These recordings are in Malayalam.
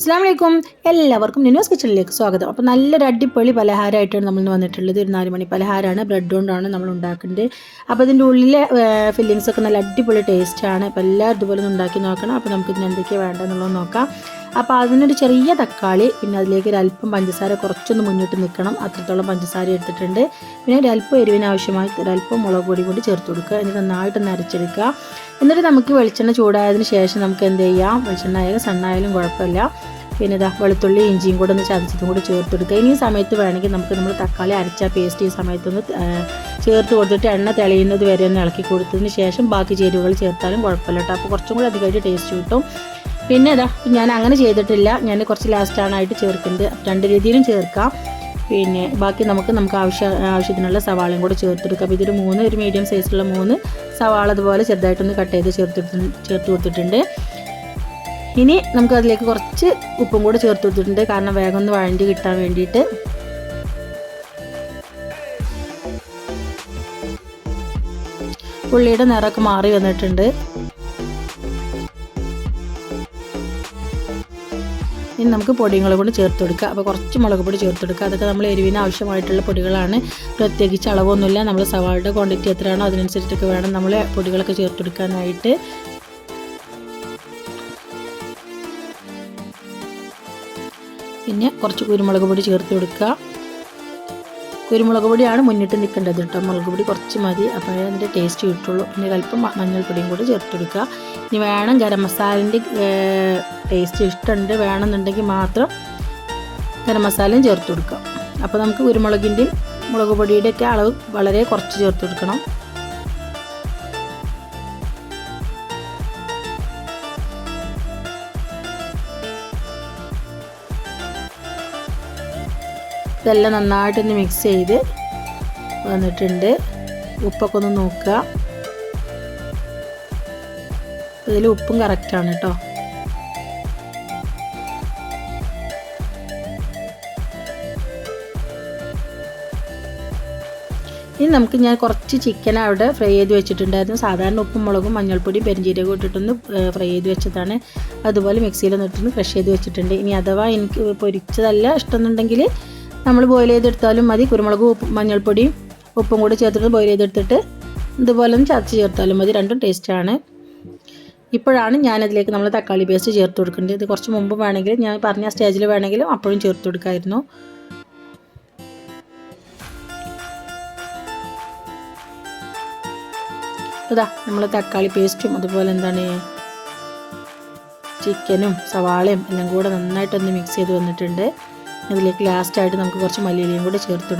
അസ്സാം വലൈക്കും എല്ലാവർക്കും ന്യൂസ് കിച്ചണിലേക്ക് സ്വാഗതം. അപ്പോൾ നല്ലൊരു അടിപൊളി പലഹാരമായിട്ടാണ് നമ്മൾ വന്നിട്ടുള്ളത്. ഒരു നാല് മണി പലഹാരമാണ് ബ്രെഡ് കൊണ്ടാണ് നമ്മൾ ഉണ്ടാക്കുന്നത്. അപ്പോൾ അതിന്റെ ഉള്ളിലെ ഫില്ലിങ്സൊക്കെ നല്ല അടിപൊളി ടേസ്റ്റാണ് അപ്പോൾ എല്ലാവരും ഇതുപോലെ ഒന്ന് ഉണ്ടാക്കി നോക്കണം. അപ്പോൾ നമുക്ക് ഇതിന് എന്തൊക്കെയാണ് വേണ്ടതെന്നുള്ളത് നോക്കാം. അപ്പോൾ അതിനൊരു ചെറിയ തക്കാളി പിന്നെ അതിലേക്ക് ഒരു അല്പം പഞ്ചസാര കുറച്ചൊന്ന് മുന്നിട്ട് നിൽക്കണം. അത്രത്തോളം പഞ്ചസാര എടുത്തിട്ടുണ്ട്. പിന്നെ ഒരു അല്പം എരിവിന് ആവശ്യമായി ഒരു അല്പം മുളക് പൊടി കൂടി ചേർത്ത് കൊടുക്കുക. എന്നിട്ട് നന്നായിട്ട് നരച്ചെടുക്കുക എന്നിട്ട് നമുക്ക് വെളിച്ചെണ്ണ ചൂടായതിന് ശേഷം നമുക്ക് എന്ത് ചെയ്യാം? വെളിച്ചെണ്ണ ആയാലും സണ്ണായാലും കുഴപ്പമില്ല. പിന്നെ ഇതാ വെളുത്തുള്ളി ഇഞ്ചിയും കൂടെ ഒന്ന് ചതച്ചതും കൂടി ചേർത്ത് കൊടുക്കുക. ഇനി സമയത്ത് വേണമെങ്കിൽ നമുക്ക് നമ്മൾ തക്കാളി അരച്ച പേസ്റ്റ് ഈ സമയത്തൊന്ന് ചേർത്ത് കൊടുത്തിട്ട് എണ്ണ തെളിയുന്നത് വരെ ഒന്ന് ഇളക്കി കൊടുത്തതിന് ശേഷം ബാക്കി ചേരുവകൾ ചേർത്താലും കുഴപ്പമില്ല കേട്ടോ. അപ്പോൾ കുറച്ചും കൂടി അധികമായിട്ട് ടേസ്റ്റ് കിട്ടും. പിന്നെ ഇതാ ഞാൻ അങ്ങനെ ചെയ്തിട്ടില്ല. ഞാൻ കുറച്ച് ലാസ്റ്റാണായിട്ട് ചേർക്കുന്നത്. രണ്ട് രീതിയിലും ചേർക്കാം. പിന്നെ ബാക്കി നമുക്ക് നമുക്ക് ആവശ്യ ആവശ്യത്തിനുള്ള സവാളയും കൂടെ ചേർത്തെടുക്കാം. അപ്പോൾ ഇതൊരു മൂന്ന് ഒരു മീഡിയം സൈസിലുള്ള മൂന്ന് സവാള അതുപോലെ ചെറുതായിട്ടൊന്ന് കട്ട് ചെയ്ത് ചേർത്തെടുത്ത് ചേർത്ത് കൊടുത്തിട്ടുണ്ട്. ഇനി നമുക്ക് അതിലേക്ക് കുറച്ച് ഉപ്പും കൂടെ ചേർത്ത് കൊടുത്തിട്ടുണ്ട്. കാരണം വേഗം ഒന്ന് വഴണ്ടി കിട്ടാൻ വേണ്ടിയിട്ട്. ഉള്ളിയുടെ നിറമൊക്കെ മാറി വന്നിട്ടുണ്ട്. ഇനി നമുക്ക് പൊടികളും കൂടി ചേർത്ത് കൊടുക്കുക. അപ്പോൾ കുറച്ച് മുളക് പൊടി ചേർത്ത് കൊടുക്കുക. അതൊക്കെ നമ്മൾ എരിവിന് ആവശ്യമായിട്ടുള്ള പൊടികളാണ്. പ്രത്യേകിച്ച് അളവൊന്നുമില്ല. നമ്മൾ സവാളുടെ ക്വാണ്ടിറ്റി എത്രയാണോ അതിനനുസരിച്ചൊക്കെ വേണം നമ്മൾ പൊടികളൊക്കെ ചേർത്ത് കൊടുക്കാനായിട്ട്. പിന്നെ കുറച്ച് കുരുമുളക് പൊടി ചേർത്ത് കൊടുക്കുക. കുരുമുളക് പൊടിയാണ് മുന്നിട്ട് നിൽക്കേണ്ടത് കേട്ടോ. മുളക് പൊടി കുറച്ച് മതി. അപ്പോഴേ അതിന്റെ ടേസ്റ്റ് കിട്ടുള്ളൂ. പിന്നെ അല്പം മഞ്ഞൾപ്പൊടിയും കൂടി ചേർത്ത് കൊടുക്കുക. ഇനി വേണം ഗരം മസാലിന്റെ ടേസ്റ്റ് ഇഷ്ടമുണ്ട് വേണമെന്നുണ്ടെങ്കിൽ മാത്രം ഗരം മസാലയും ചേർത്ത് കൊടുക്കുക. അപ്പോൾ നമുക്ക് കുരുമുളകിന്റെയും മുളക് പൊടിയുടെയൊക്കെ അളവ് വളരെ കുറച്ച് ചേർത്ത് കൊടുക്കണം. ഇതെല്ലാം നന്നായിട്ടൊന്ന് മിക്സ് ചെയ്ത് വന്നിട്ടുണ്ട്. ഉപ്പൊക്കെ ഒന്ന് നോക്കുക. ഇതിൽ ഉപ്പും കറക്റ്റാണ് കേട്ടോ ഇനി നമുക്ക് ഞാൻ കുറച്ച് ചിക്കൻ അവിടെ ഫ്രൈ ചെയ്ത് വെച്ചിട്ടുണ്ടായിരുന്നു. സാധാരണ ഉപ്പും മുളകും മഞ്ഞൾപ്പൊടിയും പെരിഞ്ചീരകം ഇട്ടിട്ടൊന്ന് ഫ്രൈ ചെയ്ത് വെച്ചതാണ്. അതുപോലെ മിക്സിയിൽ നിന്നിട്ടൊന്ന് ക്രഷ് ചെയ്ത് വെച്ചിട്ടുണ്ട്. ഇനി അഥവാ എനിക്ക് പൊരിച്ചതല്ല ഇഷ്ടമെന്നുണ്ടെങ്കിൽ നമ്മൾ ബോയിൽ ചെയ്തെടുത്താലും മതി. കുരുമുളക് ഉപ്പ് മഞ്ഞൾപ്പൊടിയും ഉപ്പും കൂടി ചേർത്തിട്ട് ബോയിൽ ചെയ്തെടുത്തിട്ട് ഇതുപോലെ ഒന്ന് ചതച്ച് ചേർത്താലും മതി. രണ്ടും ടേസ്റ്റാണ് ഇപ്പോഴാണ് ഞാനതിലേക്ക് നമ്മൾ തക്കാളി പേസ്റ്റ് ചേർത്ത് കൊടുക്കേണ്ടത്. ഇത് കുറച്ച് മുമ്പ് വേണമെങ്കിൽ ഞാൻ പറഞ്ഞ സ്റ്റേജിൽ വേണമെങ്കിലും അപ്പോഴും ചേർത്ത് കൊടുക്കായിരുന്നു. ഇതാ നമ്മൾ തക്കാളി പേസ്റ്റും അതുപോലെ എന്താണ് ചിക്കനും സവാളയും എല്ലാം കൂടെ നന്നായിട്ടൊന്ന് മിക്സ് ചെയ്ത് വന്നിട്ടുണ്ട്. അതിലേക്ക് ലാസ്റ്റായിട്ട് നമുക്ക് കുറച്ച് മല്ലിയിലയും കൂടെ ചേർത്ത്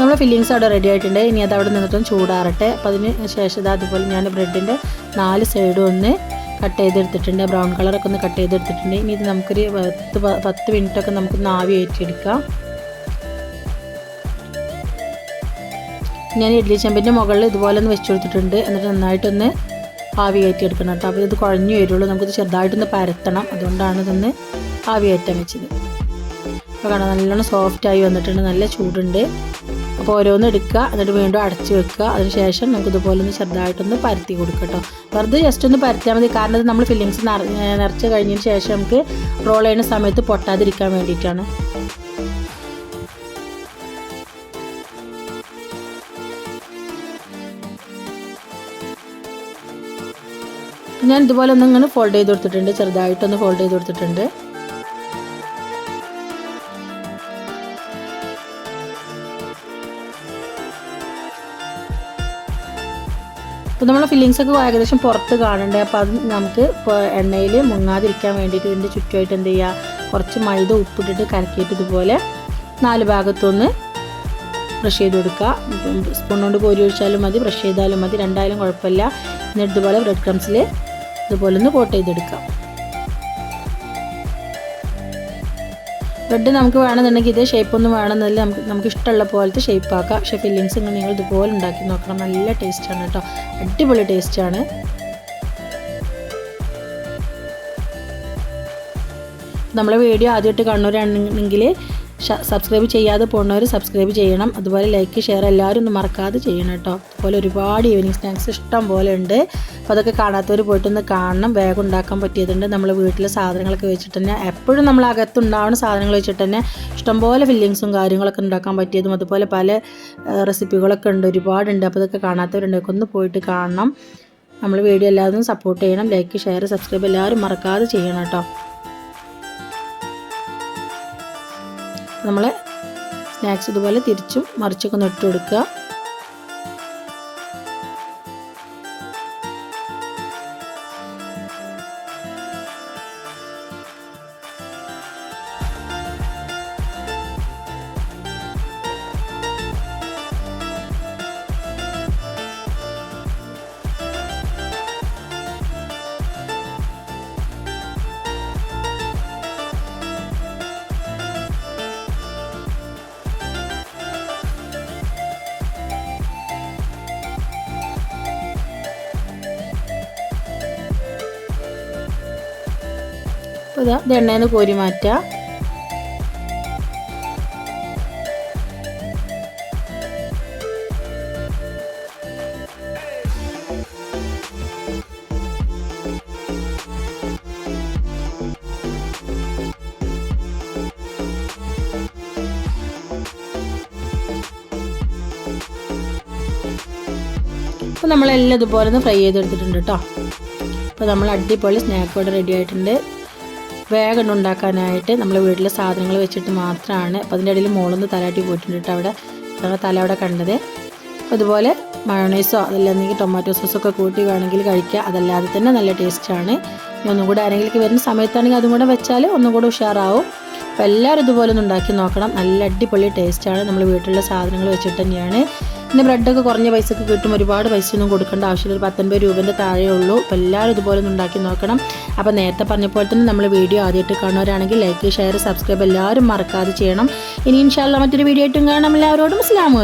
നമ്മുടെ ഫില്ലിങ്സ് അവിടെ റെഡി ആയിട്ടുണ്ട്. ഇനി അത് അവിടെ നിന്നിട്ടും ചൂടാറട്ടെ. അപ്പോൾ അതിന് ശേഷം അതുപോലെ ഞാൻ ബ്രെഡിന്റെ നാല് സൈഡും ഒന്ന് കട്ട് ചെയ്തെടുത്തിട്ടുണ്ട്. ബ്രൗൺ കളറൊക്കെ ഒന്ന് കട്ട് ചെയ്തെടുത്തിട്ടുണ്ട്. ഇനി ഇത് നമുക്കൊരു പത്ത് പത്ത് മിനിറ്റൊക്കെ നമുക്കൊന്ന് ആവി ഏറ്റിയെടുക്കാം ഞാൻ ഇഡ്ലി ചെമ്പിന്റെ മുകളിൽ ഇതുപോലെ ഒന്ന് വെച്ച് കൊടുത്തിട്ടുണ്ട്. എന്നിട്ട് നന്നായിട്ടൊന്ന് ആവി കയറ്റിയെടുക്കണം കേട്ടോ. അപ്പോൾ ഇത് കുഴഞ്ഞു വരുള്ളൂ. നമുക്കിത് ചെറുതായിട്ടൊന്ന് പരത്തണം. അതുകൊണ്ടാണ് ഇതൊന്ന് ആവി കയറ്റാൻ വെച്ചത്. അപ്പോൾ കാണാം നല്ലോണം സോഫ്റ്റായി വന്നിട്ടുണ്ട്. നല്ല ചൂടുണ്ട്. അപ്പോൾ ഓരോന്ന് എടുക്കുക എന്നിട്ട് വീണ്ടും അടച്ചു വെക്കുക. അതിനുശേഷം നമുക്ക് ഇതുപോലെ ഒന്ന് ചെറുതായിട്ടൊന്ന് പരത്തി കൊടുക്കുക കേട്ടോ. വെറുതെ ജസ്റ്റ് ഒന്ന് പരത്തിയാൽ മതി. കാരണം ഇത് നമ്മൾ ഫില്ലിങ്സ് നിറച്ച് കഴിഞ്ഞതിന് ശേഷം നമുക്ക് റോൾ ചെയ്യുന്ന സമയത്ത് പൊട്ടാതിരിക്കാൻ വേണ്ടിയിട്ടാണ്. ഞാൻ ഇതുപോലെ ഒന്ന് ഇങ്ങനെ ഫോൾഡ് ചെയ്ത് കൊടുത്തിട്ടുണ്ട്. ചെറുതായിട്ടൊന്ന് ഫോൾഡ് ചെയ്ത് കൊടുത്തിട്ടുണ്ട്. അപ്പോൾ നമ്മൾ ഫില്ലിങ്സ് ഒക്കെ ഏകദേശം പുറത്ത് കാണണ്ടേ? അപ്പോൾ അത് നമുക്ക് എണ്ണയിൽ മുങ്ങാതിരിക്കാൻ വേണ്ടിയിട്ട് ഇതിന്റെ ചുറ്റുമായിട്ട് എന്ത് ചെയ്യുക കുറച്ച് മൈദ ഉപ്പിട്ടിട്ട് കലക്കിയിട്ട് ഇതുപോലെ നാല് ഭാഗത്തൊന്ന് ബ്രഷ് ചെയ്ത് കൊടുക്കുക. സ്പൂൺ കൊണ്ട് കോരി ഒഴിച്ചാലും മതി ബ്രഷ് ചെയ്താലും മതി. രണ്ടായാലും കുഴപ്പമില്ല. എന്നിട്ട് ഇതുപോലെ ബ്രെഡ് ക്രംസിൽ ഇതുപോലെ ഒന്ന് കോട്ട് ചെയ്തെടുക്കാം ബ്രെഡ് നമുക്ക് വേണമെന്നുണ്ടെങ്കിൽ ഇതേ ഷേപ്പ് ഒന്നും വേണമെന്നില്ല. നമുക്ക് നമുക്ക് ഇഷ്ടമുള്ള പോലത്തെ ഷേപ്പ് ആക്കാം. പക്ഷേ ഫില്ലിങ്സ് നിങ്ങൾ ഇതുപോലെ ഉണ്ടാക്കി നോക്കണം. നല്ല ടേസ്റ്റാണ് കേട്ടോ. അടിപൊളി ടേസ്റ്റാണ് നമ്മളെ വീഡിയോ ആദ്യമായിട്ട് കണ്ണൂരാണെങ്കിൽ സബ്സ്ക്രൈബ് ചെയ്യാതെ പോകുന്നവർ സബ്സ്ക്രൈബ് ചെയ്യണം. അതുപോലെ ലൈക്ക് ഷെയർ എല്ലാവരും ഒന്നും മറക്കാതെ ചെയ്യണം കേട്ടോ. അതുപോലെ ഒരുപാട് ഈവനിങ് സ്നാക്സ് ഇഷ്ടം പോലെ ഉണ്ട്. അപ്പോൾ അതൊക്കെ കാണാത്തവർ പോയിട്ടൊന്ന് കാണണം. വേഗം ഉണ്ടാക്കാൻ പറ്റിയതുണ്ട്. നമ്മൾ വീട്ടിലെ സാധനങ്ങളൊക്കെ വെച്ചിട്ട് തന്നെ എപ്പോഴും നമ്മൾ അകത്തുണ്ടാവുന്ന സാധനങ്ങൾ വെച്ചിട്ട് തന്നെ ഇഷ്ടംപോലെ ഫില്ലിങ്സും കാര്യങ്ങളൊക്കെ ഉണ്ടാക്കാൻ പറ്റിയതും അതുപോലെ പല റെസിപ്പികളൊക്കെ ഉണ്ട്. ഒരുപാടുണ്ട്. അപ്പോൾ അതൊക്കെ കാണാത്തവരുണ്ടെങ്കിൽ ഒന്ന് പോയിട്ട് കാണണം. നമ്മൾ വീഡിയോ എല്ലാവരും സപ്പോർട്ട് ചെയ്യണം. ലൈക്ക് ഷെയർ സബ്സ്ക്രൈബ് എല്ലാവരും മറക്കാതെ ചെയ്യണം കേട്ടോ. നമ്മൾ സ്നാക്സ് ഇതുപോലെ തിരിച്ചും മറിച്ചൊക്കെ ഒന്ന് ഇട്ട് കൊടുക്കുക ഇതാ എണ്ണയിൽ നിന്ന് കോരി മാറ്റുക അപ്പോൾ നമ്മളെല്ലാം ഇതുപോലെ ഒന്ന് ഫ്രൈ ചെയ്തെടുത്തിട്ടുണ്ട് കേട്ടോ അപ്പോൾ നമ്മൾ അടിപൊളി സ്നാക്ക് ഇവിടെ റെഡി ആയിട്ടുണ്ട്. വേഗം ഉണ്ടാക്കാനായിട്ട് നമ്മൾ വീട്ടിലെ സാധനങ്ങൾ വെച്ചിട്ട് മാത്രമാണ്. അപ്പോൾ അതിന്റെ ഇടയിൽ മോളൊന്ന് തലാട്ടി പോയിട്ടുണ്ട് അവിടെ. ഞങ്ങൾ തല അവിടെ കണ്ടത്. അതുപോലെ മയോണൈസോ അതല്ലെങ്കിൽ ടൊമാറ്റോ സോസൊക്കെ കൂട്ടി വേണമെങ്കിൽ കഴിക്കുക അതല്ലാതെ തന്നെ നല്ല ടേസ്റ്റാണ് ഒന്നും കൂടെ ആരെങ്കിലും വരുന്ന സമയത്താണെങ്കിൽ അതും കൂടെ വെച്ചാൽ ഒന്നും കൂടെ ഉഷാറാവും. അപ്പോൾ എല്ലാവരും ഇതുപോലെ ഒന്ന് ഉണ്ടാക്കി നോക്കണം. നല്ല അടിപൊളി ടേസ്റ്റാണ് നമ്മൾ വീട്ടിലുള്ള സാധനങ്ങൾ വെച്ചിട്ട് തന്നെയാണ്. പിന്നെ ബ്രെഡൊക്കെ കുറഞ്ഞ പൈസക്ക് കിട്ടും. ഒരുപാട് പൈസ ഒന്നും കൊടുക്കേണ്ട ആവശ്യമില്ല. ഒരു പത്തൊൻപത് രൂപേന്റെ താഴെ ഉള്ളൂ. അപ്പോൾ എല്ലാവരും ഇതുപോലെ ഒന്ന് ഉണ്ടാക്കി നോക്കണം. അപ്പോൾ നേരത്തെ പറഞ്ഞ പോലെ തന്നെ നമ്മൾ വീഡിയോ ആദ്യമായിട്ട് കാണുന്നവരാണെങ്കിൽ ലൈക്ക് ഷെയർ സബ്സ്ക്രൈബ് എല്ലാവരും മറക്കാതെ ചെയ്യണം. ഇനി ഇൻഷാല്ല മറ്റൊരു വീഡിയോ ആയിട്ടും കാണാം. എല്ലാവരോടും അസ്സാം